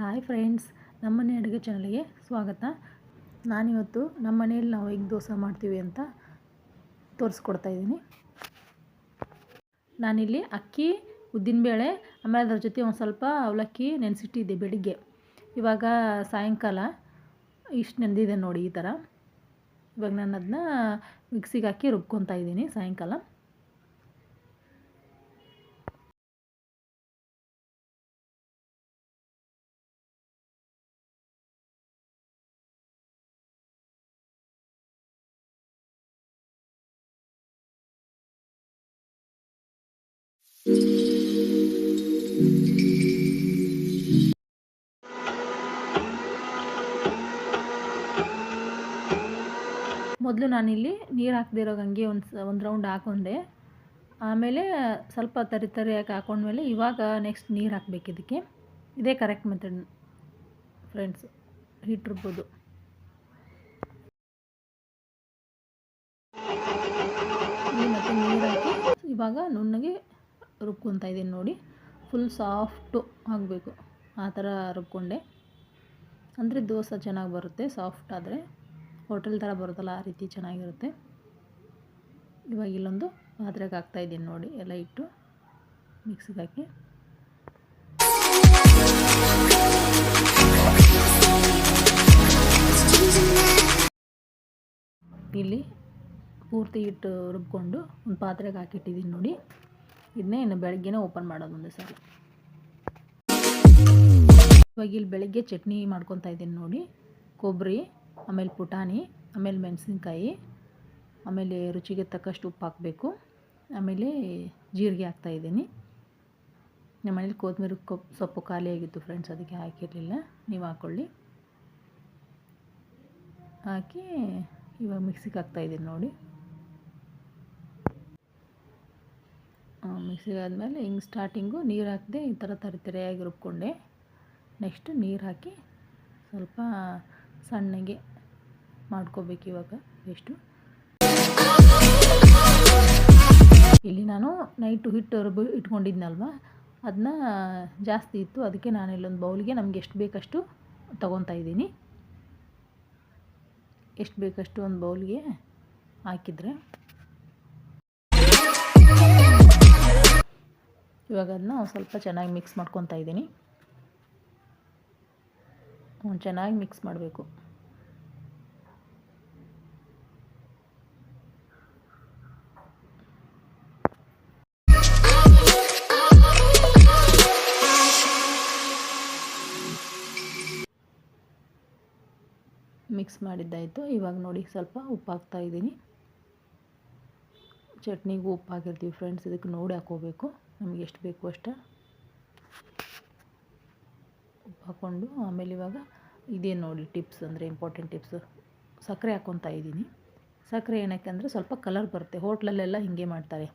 Hi friends ನಮ್ಮನೆ ಅಡುಗೆ ಚಾನಲ್ಗೆ ಸ್ವಾಗತ. ನಾನಿವತ್ತು ನಮ್ಮ ಮನೆಯಲ್ಲಿ ನಾವು ಹೇಗೆ ದೋಸೆ ಮಾಡ್ತೀವಿ ಅಂತ ತೋರಿಸ್ಕೊಡ್ತಾ ಇದ್ದೀನಿ. ನಾನಿಲ್ಲಿ ಅಕ್ಕಿ, ಉದ್ದಿನಬೇಳೆ, ಆಮೇಲೆ ಅದ್ರ ಜೊತೆ ಒಂದು ಸ್ವಲ್ಪ ಅವಲಕ್ಕಿ ನೆನೆಸಿಟ್ಟಿದ್ದೆ ಬೆಳಿಗ್ಗೆ. ಇವಾಗ ಸಾಯಂಕಾಲ, ಇಷ್ಟು ನೆಂದಿದೆ ನೋಡಿ ಈ ಥರ. ಇವಾಗ ನಾನು ಅದನ್ನ ಮಿಕ್ಸಿಗೆ ಹಾಕಿ ರುಬ್ಕೊತಾ ಇದ್ದೀನಿ ಸಾಯಂಕಾಲ. ಮೊದಲು ನಾನಿಲ್ಲಿ ನೀರು ಹಾಕದಿರೋ ಹಂಗೆ ಒಂದು ಒಂದು ರೌಂಡ್ ಹಾಕೊಂಡೆ. ಆಮೇಲೆ ಸ್ವಲ್ಪ ತರಿ ತರಿಯಾಗಿ ಹಾಕೊಂಡ್ಮೇಲೆ ಇವಾಗ ನೆಕ್ಸ್ಟ್ ನೀರು ಹಾಕ್ಬೇಕು ಇದಕ್ಕೆ. ಇದೇ ಕರೆಕ್ಟ್ ಮೆಥಡ್ ಫ್ರೆಂಡ್ಸ್ ಹೀಟ್ ರುಬ್ಬೋದು ನೀರು ಹಾಕಿ ಇವಾಗ ನುಣ್ಣಗೆ ರುಬ್ಕೊತಾ ಇದ್ದೀನಿ ನೋಡಿ. ಫುಲ್ ಸಾಫ್ಟು ಆಗಬೇಕು. ಆ ಥರ ರುಬ್ಕೊಂಡೆ. ಅಂದರೆ ದೋಸೆ ಚೆನ್ನಾಗಿ ಬರುತ್ತೆ ಸಾಫ್ಟ್ ಆದರೆ. ಹೋಟೆಲ್ ಥರ ಬರುತ್ತಲ್ಲ, ಆ ರೀತಿ ಚೆನ್ನಾಗಿರುತ್ತೆ. ಇವಾಗ ಇಲ್ಲೊಂದು ಪಾತ್ರೆಗೆ ಹಾಕ್ತಾಯಿದ್ದೀನಿ ನೋಡಿ, ಎಲ್ಲ ಇಟ್ಟು ಮಿಕ್ಸಿಗೆ ಹಾಕಿ. ಇಲ್ಲಿ ಪೂರ್ತಿ ಹಿಟ್ಟು ರುಬ್ಕೊಂಡು ಒಂದು ಪಾತ್ರೆಗೆ ಹಾಕಿಟ್ಟಿದ್ದೀನಿ ನೋಡಿ. ಇದನ್ನೇ ಇನ್ನು ಬೆಳಗ್ಗೆನೇ ಓಪನ್ ಮಾಡೋದು ಒಂದು ಸಾರಿ. ಇವಾಗ ಇಲ್ಲಿ ಬೆಳಗ್ಗೆ ಚಟ್ನಿ ಮಾಡ್ಕೊತಾ ಇದ್ದೀನಿ ನೋಡಿ. ಕೊಬ್ಬರಿ ಆಮೇಲೆ ಪುಟಾಣಿ, ಆಮೇಲೆ ಮೆಣಸಿನ್ಕಾಯಿ, ಆಮೇಲೆ ರುಚಿಗೆ ತಕ್ಕಷ್ಟು ಉಪ್ಪು ಹಾಕಬೇಕು. ಆಮೇಲೆ ಜೀರಿಗೆ ಹಾಕ್ತಾಯಿದ್ದೀನಿ ನಮ್ಮ ಮನೇಲಿ ಕೊತ್ತಂಬರಿ ಕೊಪ್ ಸೊಪ್ಪು ಖಾಲಿಯಾಗಿತ್ತು ಫ್ರೆಂಡ್ಸ್, ಅದಕ್ಕೆ ಹಾಕಿರಲಿಲ್ಲ. ನೀವು ಹಾಕ್ಕೊಳ್ಳಿ ಹಾಕಿ ಇವಾಗ ಮಿಕ್ಸಿಗೆ ಹಾಕ್ತಾಯಿದ್ದೀನಿ ನೋಡಿ. ಮಿಕ್ಸಿಗೆ ಆದಮೇಲೆ ಹಿಂಗೆ ಸ್ಟಾರ್ಟಿಂಗು ನೀರು ಹಾಕಿದೆ ಈ ಥರ ತರಿತರಿಯಾಗಿ ರುಬ್ಕೊಂಡೆ. ನೆಕ್ಸ್ಟು ನೀರು ಹಾಕಿ ಸ್ವಲ್ಪ ಸಣ್ಣಗೆ ಮಾಡ್ಕೋಬೇಕು ಇವಾಗ ಎಷ್ಟು ಇಲ್ಲಿ ನಾನು ನೈಟು ಹಿಟ್ಟು ರುಬ್ಬಿ ಇಟ್ಕೊಂಡಿದ್ನಲ್ವ? ಅದನ್ನ ಜಾಸ್ತಿ ಇತ್ತು. ಅದಕ್ಕೆ ನಾನು ಇಲ್ಲೊಂದು ಬೌಲಿಗೆ ನಮ್ಗೆ ಎಷ್ಟು ಬೇಕಷ್ಟು ತೊಗೊತಾ ಇದ್ದೀನಿ. ಎಷ್ಟು ಬೇಕಷ್ಟು ಒಂದು ಬೌಲ್ಗೆ ಹಾಕಿದರೆ? ಇವಾಗ ಅದನ್ನ ಸ್ವಲ್ಪ ಚೆನ್ನಾಗಿ ಮಿಕ್ಸ್ ಮಾಡ್ಕೊತಾ ಇದ್ದೀನಿ. ಚೆನ್ನಾಗಿ ಮಿಕ್ಸ್ ಮಾಡಬೇಕು. ಮಿಕ್ಸ್ ಮಾಡಿದ್ದಾಯಿತು. ಇವಾಗ ನೋಡಿ ಸ್ವಲ್ಪ ಉಪ್ಪು ಹಾಕ್ತಾ ಇದ್ದೀನಿ. ಚಟ್ನಿಗೂ ಉಪ್ಪು ಹಾಕಿರ್ತೀವಿ ಫ್ರೆಂಡ್ಸ್ ಇದಕ್ಕೆ ನೋಡಿ ಹಾಕೋಬೇಕು. ನಮಗೆ ಎಷ್ಟು ಬೇಕು ಅಷ್ಟು. ಉಪ್ಪು ಹಾಕ್ಕೊಂಡು ಆಮೇಲೆ ಇವಾಗ ಇದೇ ನೋಡಿ ಟಿಪ್ಸ್ ಅಂದರೆ ಇಂಪಾರ್ಟೆಂಟ್ ಟಿಪ್ಸ್ ಸಕ್ಕರೆ ಹಾಕ್ಕೊತಾ ಇದ್ದೀನಿ. ಸಕ್ಕರೆ ಏನಕ್ಕೆ ಅಂದರೆ ಸ್ವಲ್ಪ ಕಲರ್ ಬರುತ್ತೆ. ಹೋಟ್ಲಲ್ಲೆಲ್ಲ ಹೀಗೆ ಮಾಡ್ತಾರೆ.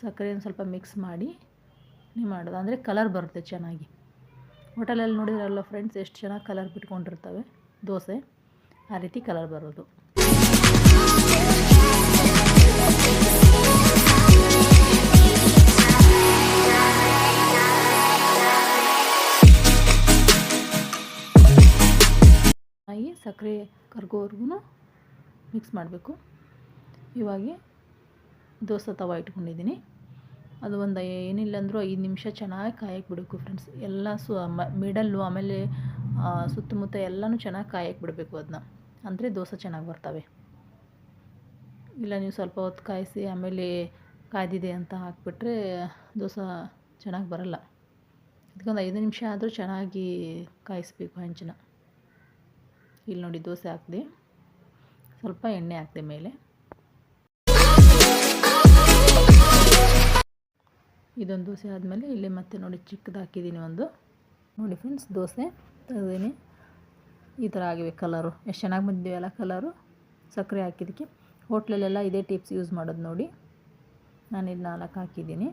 ಸಕ್ಕರೆಯನ್ನು ಸ್ವಲ್ಪ ಮಿಕ್ಸ್ ಮಾಡಿ ನೀವು ಮಾಡೋದು. ಅಂದರೆ ಕಲರ್ ಬರುತ್ತೆ ಚೆನ್ನಾಗಿ. ಹೋಟೆಲಲ್ಲಿ ನೋಡಿದ್ರಲ್ಲ ಫ್ರೆಂಡ್ಸ್ ಎಷ್ಟು ಚೆನ್ನಾಗಿ ಕಲರ್ ಬಿಟ್ಕೊಂಡಿರ್ತವೆ. ದೋಸೆ, ಆ ರೀತಿ ಕಲರ್ ಬರೋದು. ಹಾಗೆ ಸಕ್ಕರೆ ಕರ್ಗೋವರೆಗೂ ಮಿಕ್ಸ್ ಮಾಡಬೇಕು. ಇವಾಗ ದೋಸೆ ತವ ಇಟ್ಕೊಂಡಿದ್ದೀನಿ. ಅದು ಒಂದು ಏನಿಲ್ಲ ಅಂದರೂ ಐದು ನಿಮಿಷ ಚೆನ್ನಾಗಿ ಕಾಯಕ್ಕೆ ಬಿಡಬೇಕು ಫ್ರೆಂಡ್ಸ್ ಎಲ್ಲ ಸು ಮಿಡಲ್ಲು ಆಮೇಲೆ ಸುತ್ತಮುತ್ತ ಎಲ್ಲನೂ ಚೆನ್ನಾಗಿ ಕಾಯಕ್ಕೆ ಬಿಡಬೇಕು ಅದನ್ನ ಅಂದರೆ ದೋಸೆ ಚೆನ್ನಾಗಿ ಬರ್ತವೆ. ಇಲ್ಲ ನೀವು ಸ್ವಲ್ಪ ಹೊತ್ತು ಕಾಯಿಸಿ ಆಮೇಲೆ ಕಾಯ್ದಿದೆ ಅಂತ ಹಾಕ್ಬಿಟ್ರೆ ದೋಸೆ ಚೆನ್ನಾಗಿ ಬರಲ್ಲ. ಇದಕ್ಕೊಂದು ಐದು ನಿಮಿಷ ಆದರೂ ಚೆನ್ನಾಗಿ ಕಾಯಿಸ್ಬೇಕು ಹಂಚನ್ನ ಇಲ್ಲಿ ನೋಡಿ ದೋಸೆ ಹಾಕಿದೆ. ಸ್ವಲ್ಪ ಎಣ್ಣೆ ಹಾಕಿದೆ ಮೇಲೆ. ಇದೊಂದು ದೋಸೆ ಆದಮೇಲೆ ಇಲ್ಲಿ ಮತ್ತೆ ನೋಡಿ ಚಿಕ್ಕದು ಹಾಕಿದ್ದೀನಿ ಒಂದು. ನೋಡಿ ಫ್ರೆಂಡ್ಸ್ ದೋಸೆ ತೆಗೆದೀನಿ ಈ ಥರ ಆಗಿವೆ ಕಲರು ಎಷ್ಟು ಚೆನ್ನಾಗಿ ಬಂದಿದೆಯಲ್ಲ ಕಲರು ಸಕ್ಕರೆ ಹಾಕಿದ್ದಕ್ಕೆ. ಹೋಟ್ಲಲ್ಲೆಲ್ಲ ಇದೇ ಟಿಪ್ಸ್ ಯೂಸ್ ಮಾಡೋದು ನೋಡಿ. ನಾನು ಇದು ನಾಲ್ಕು ಹಾಕಿದ್ದೀನಿ.